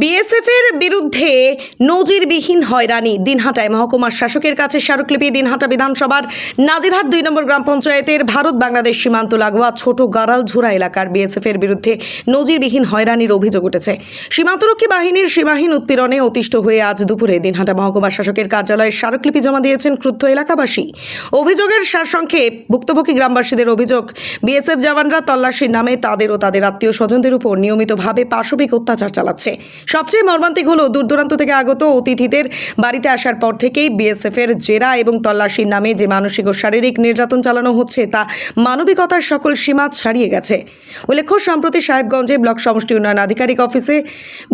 BSF এর বিরুদ্ধে নজিরবিহীন হয়রানি। দিনহাটায় মহকুমার শাসকের কাছে স্মারকলিপি, দিনহাটা বিধানসভার নাজিরহাট দুই নম্বর গ্রাম পঞ্চায়েতের ভারত বাংলাদেশ সীমান্ত লাগোয়া ছোট গাড়ালঝোড়া এলাকার বিএসএফ এর বিরুদ্ধে নজিরবিহীন হয়রানির অভিযোগ উঠেছে। সীমান্তরক্ষী বাহিনীর সীমাহীন উৎপীড়নে অতিষ্ঠ হয়ে আজ দুপুরে দিনহাটা মহকুমার শাসকের কার্যালয়ে স্মারকলিপি জমা দিয়েছেন ক্রুদ্ধ এলাকাবাসী। অভিযোগের সারসংক্ষেপ, ভুক্তভোগী গ্রামবাসীদের অভিযোগ, বিএসএফ জওয়ানরা তল্লাশির নামে তাদের ও তাদের আত্মীয় স্বজনদের উপর নিয়মিতভাবে পাশবিক অত্যাচার চালাচ্ছে। সবচেয়ে মর্মান্তিক হলো দূর দূরান্ত থেকে আগত অতিথিদের বাড়িতে আসার পর থেকেই বিএসএফ এর জেরা এবং তল্লাশির নামে যে মানসিক ও শারীরিক নির্যাতন চালানো হচ্ছে তা মানবিকতার সকল সীমা ছাড়িয়ে গেছে। উল্লেখ্য, সম্প্রতি সাহেবগঞ্জে ব্লক সমষ্টি উন্নয়ন আধিকারিক অফিসে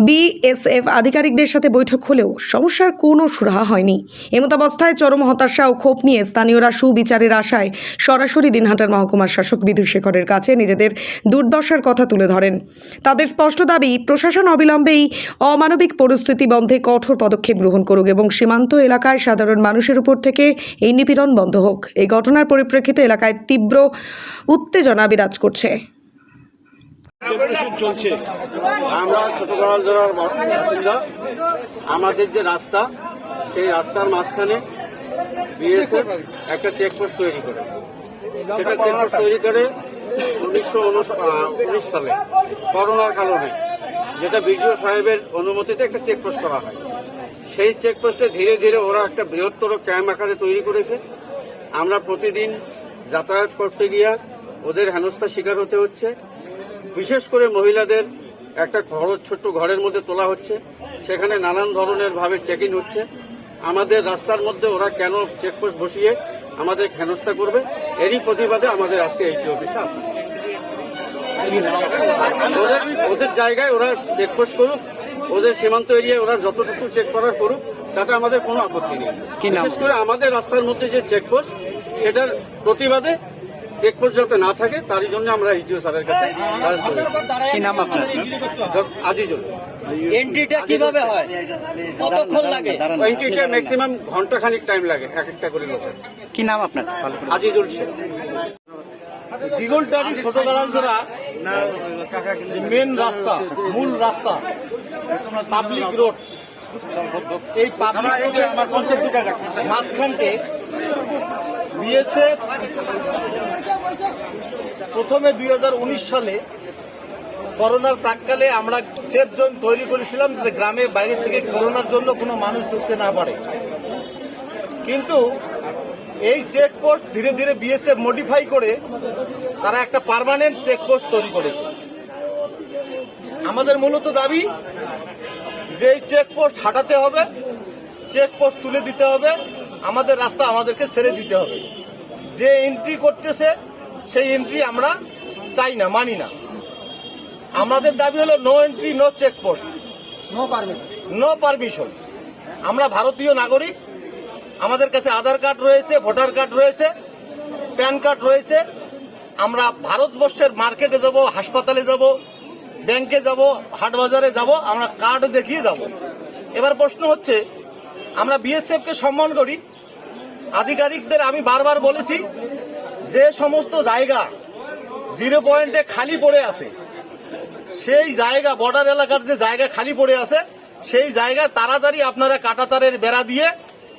বিএসএফ আধিকারিকদের সাথে বৈঠক হলেও সমস্যার কোনো সুরাহা হয়নি। এমতাবস্থায় চরম হতাশা ও ক্ষোভ নিয়ে স্থানীয়রা সুবিচারের আশায় সরাসরি দিনহাটার মহকুমার শাসক বিদু শেখরের কাছে নিজেদের দুর্দশার কথা তুলে ধরেন। তাদের স্পষ্ট দাবি, প্রশাসন অবিলম্বেই অমানবিক পরিস্থিতি বন্ধে কঠোর পদক্ষেপ গ্রহণ করুক এবং সীমান্ত এলাকায় সাধারণ মানুষের উপর থেকে এই নিপীড়ন বন্ধ হোক। এই ঘটনার পরিপ্রেক্ষিতে এলাকায় তীব্র উত্তেজনা বিরাজ করছে। চলছে। আমরা গড়াল জোড়ার বাসিন্দা। আমাদের যে রাস্তা, সেই রাস্তার মাঝখানে একটা চেকপোস্ট তৈরি করে। সেটা চেকপোস্ট তৈরি করে উনিশশো উনিশ সালে, করোনার কারণে। যেটা বিডিও সাহেবের অনুমতিতে একটা চেকপোস্ট করা হয়। সেই চেকপোস্টে ধীরে ধীরে ওরা একটা বৃহত্তর ক্যাম্প আকারে তৈরি করেছে। আমরা প্রতিদিন যাতায়াত করতে গিয়া ওদের হেনস্থার শিকার হতে হচ্ছে। বিশেষ করে মহিলাদের একটা ঘর, ছোট্ট ঘরের মধ্যে তোলা হচ্ছে। সেখানে নানান ধরনের ভাবে চেকিং হচ্ছে। আমাদের রাস্তার মধ্যে ওরা কেন চেকপোস্ট বসিয়ে আমাদের হেনস্থা করবে? এরই প্রতিবাদে আমাদের আজকে এইটি অফিসে আসা। ওদের ওদের জায়গায় ওরা চেকপোস্ট করুক ওদের সীমান্ত এরিয়ায় ওরা যতটুকু চেক করার করুক তাতে আমাদের কোনো আপত্তি নেই। বিশেষ করে আমাদের রাস্তার মধ্যে যে চেকপোস্ট সেটার প্রতিবাদে চেকপোস্ট যাতে না থাকে তারই জন্য আমরা এইচডিও স্যারের কাছে কি নাম আপনার? আজিজুল। এন্ট্রিটা কীভাবে হয়? কতক্ষণ লাগে? এইটিতে ম্যাক্সিমাম ঘণ্টা খানিক টাইম লাগে এক একটা করে লোকের। কি নাম আপনার? ভালো করে আজিজুল শেখ দিগলটারি ছোট দালালজোড়া মেন রাস্তা মূল রাস্তা পাবলিক রোড এই পাবলিক রোডে আমার কনসেপ্ট মাঝখানকে বিএসএফ প্রথমে দুই হাজার উনিশ সালে করোনার প্রাককালে আমরা সেফ জোন তৈরি করেছিলাম যাতে গ্রামে বাইরে থেকে করোনার জন্য কোনো মানুষ ঢুকতে না পারে। কিন্তু এই চেকপোস্ট ধীরে ধীরে বিএসএফ মডিফাই করে তারা একটা পার্মানেন্ট চেকপোস্ট তৈরি করেছে। আমাদের মূলত দাবি যে এই চেকপোস্ট হাঁটাতে হবে চেকপোস্ট তুলে দিতে হবে আমাদের রাস্তা আমাদেরকে ছেড়ে দিতে হবে। যে এন্ট্রি করতেছে সেই এন্ট্রি আমরা চাই না মানি না। আমাদের দাবি হলো no entry no checkpost no permission no permission আমরা ভারতীয় নাগরিক আমাদের কাছে আধার কার্ড রয়েছে, ভোটার কার্ড রয়েছে, প্যান কার্ড রয়েছে। আমরা ভারতবর্ষের মার্কেটে যাব, হাসপাতালে যাব, ব্যাংকে যাব, হাট বাজারে যাব, আমরা কার্ড দেখিয়ে যাব। এবার প্রশ্ন হচ্ছে, আমরা বিএসএফ কে সম্মান করি। আধিকারিকদের আমি বারবার বলেছি, যে সমস্ত জায়গা জিরো পয়েন্টে খালি পড়ে আছে, সেই জায়গা, বর্ডার এলাকার যে জায়গা খালি পড়ে আছে, সেই জায়গা তাড়াতাড়ি আপনারা কাটাতারের বেড়া দিয়ে